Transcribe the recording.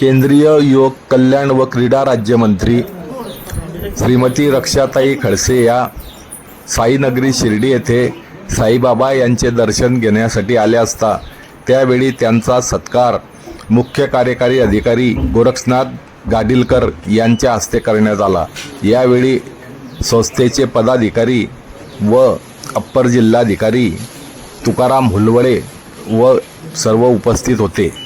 केंद्रीय युवक कल्याण व क्रीडा राज्यमंत्री श्रीमती रक्षाताई खडसे या साईनगरी शिर्डी येथे साईबाबा यांचे दर्शन घेण्यासाठी आले असता त्यावेळी त्यांचा सत्कार मुख्य कार्यकारी अधिकारी गोरक्षनाथ गाडीलकर यांच्या हस्ते करण्यात आला. यावेळी संस्थेचे पदाधिकारी व अप्पर जिल्हाधिकारी तुकाराम हुलवडे व सर्व उपस्थित होते.